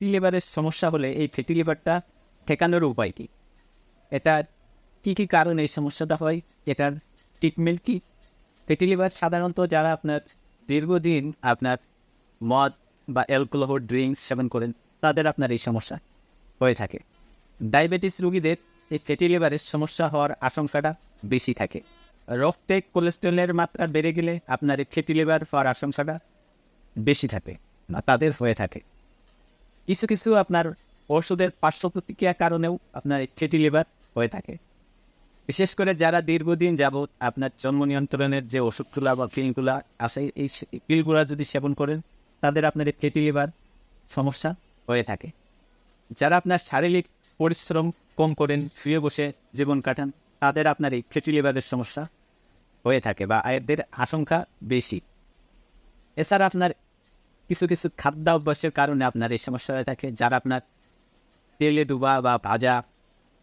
Fatty লিভারের সমস্যা হলে এই ফ্যাটি লিভারটা ঠেকানোর উপায় কী? এটা কী কী কারণে এই সমস্যাটা হয়? এটার ট্রিটমেন্ট কী? ফ্যাটি লিভার সাধারণত যারা আপনার দীর্ঘদিন আপনার মদ বা অ্যালকোহল ড্রিঙ্কস সেবন করেন, তাদের আপনার এই সমস্যা হয়ে থাকে। ডায়াবেটিস রোগীদের এই ফ্যাটি লিভারের সমস্যা হওয়ার আশঙ্কাটা বেশি থাকে। রক্তে কোলেস্টেরলের মাত্রা বেড়ে গেলে আপনার এই ফ্যাটি লিভার হওয়ার আশঙ্কাটা বেশি থাকে বা তাদের হয়ে থাকে। কিছু কিছু আপনার ওষুধের পার্শ্ব প্রতিক্রিয়ার কারণেও আপনার ফ্যাটি লিভার হয়ে থাকে। বিশেষ করে যারা দীর্ঘদিন যাবৎ আপনার জন্ম নিয়ন্ত্রণের যে ওষুধগুলো বা পিলগুলো আসে এই পিলগুলো যদি সেবন করেন, তাদের আপনার এই ফ্যাটি লিভার সমস্যা হয়ে থাকে। যারা আপনার শারীরিক পরিশ্রম কম করেন, শুয়ে বসে জীবন কাটান, তাদের আপনার এই ফ্যাটি লিভারের সমস্যা হয়ে থাকে বা এদের আশঙ্কা বেশি। এছাড়া আপনার কিছু কিছু খাদ্য অভ্যাসের কারণে আপনার এই সমস্যা হয়ে থাকে, যারা আপনার তেলে ডুবা বা ভাজা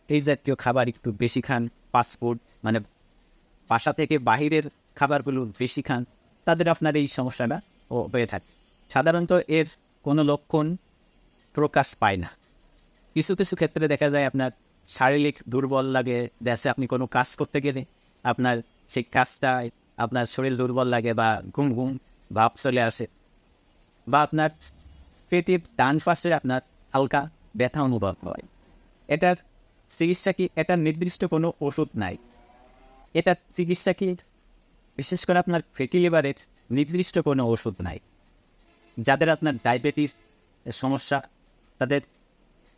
এই জাতীয় খাবার একটু বেশি খান ফাস্টফুড মানে বাসা থেকে বাহিরের খাবারগুলো বেশি খান, তাদের আপনার এই সমস্যাটা ও হয়ে থাকে। সাধারণত এর কোনো লক্ষণ প্রকাশ পায় না। কিছু কিছু ক্ষেত্রে দেখা যায় আপনার শারীরিক দুর্বল লাগে, দেশে আপনি কোনো কাজ করতে গেলে আপনার সেই কাজটায় আপনার শরীর দুর্বল লাগে বা ঘুম ঘুম ভাব চলে আসে। বা আপনার পেটের ডান পাশে আপনার হালকা ব্যথা অনুভব হয়। এটার চিকিৎসা কি এটার নির্দিষ্ট কোনো ওষুধ নাই। এটার চিকিৎসা কি বিশেষ করে আপনার ফেটি লিভারের নির্দিষ্ট কোনো ওষুধ নাই। যাদের আপনার ডায়াবেটিস সমস্যা, তাদের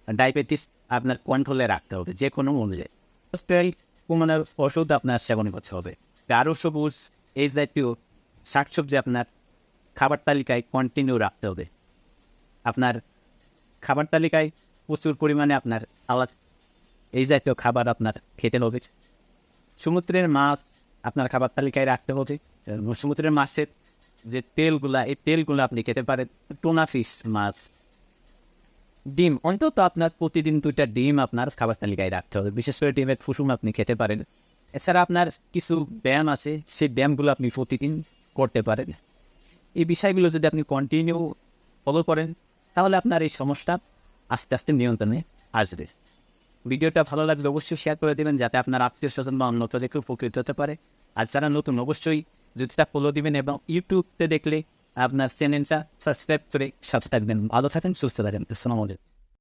ডায়াবেটিস আপনার কন্ট্রোলে রাখতে হবে, যে কোনো কোলেস্টেরল কমানোর ওষুধ আপনার সেবন করতে হবে। আরও সবুজ এই জাতীয় শাকসবজি আপনার খাবার তালিকায় কন্টিনিউ রাখতে হবে। আপনার খাবার তালিকায় প্রচুর পরিমাণে আপনার আলাদা এই জাতীয় খাবার আপনার খেতে হবে। সমুদ্রের মাছ আপনার খাবার তালিকায় রাখতে হবে। সমুদ্রের মাছের যে তেলগুলা, এই তেলগুলো আপনি খেতে পারেন। টোনা ফিশ মাছ, ডিম, অন্তত আপনার প্রতিদিন দুইটা ডিম আপনার খাবার তালিকায় রাখতে হবে। বিশেষ করে ডিমের ফুসুম আপনি খেতে পারেন। এছাড়া আপনার কিছু ব্যায়াম আছে, সেই ব্যায়ামগুলো আপনি প্রতিদিন করতে পারেন। এই বিষয়গুলো যদি আপনি কন্টিনিউ ফলো করেন, তাহলে আপনার এই সমস্যা আস্তে আস্তে নিয়ন্ত্রণে আসবে। ভিডিওটা ভালো লাগলে অবশ্যই শেয়ার করে দেবেন, যাতে আপনার আত্মীয় স্বজন বা অন্য দেখে উপকৃত হতে পারে। আর যারা নতুন, অবশ্যই যদি সেটা ফলো দিবেন এবং ইউটিউবতে দেখলে আপনার চ্যানেলটা সাবস্ক্রাইব করে সাথে থাকবেন। ভালো থাকেন, সুস্থ থাকেন। আসসালামু আলাইকুম।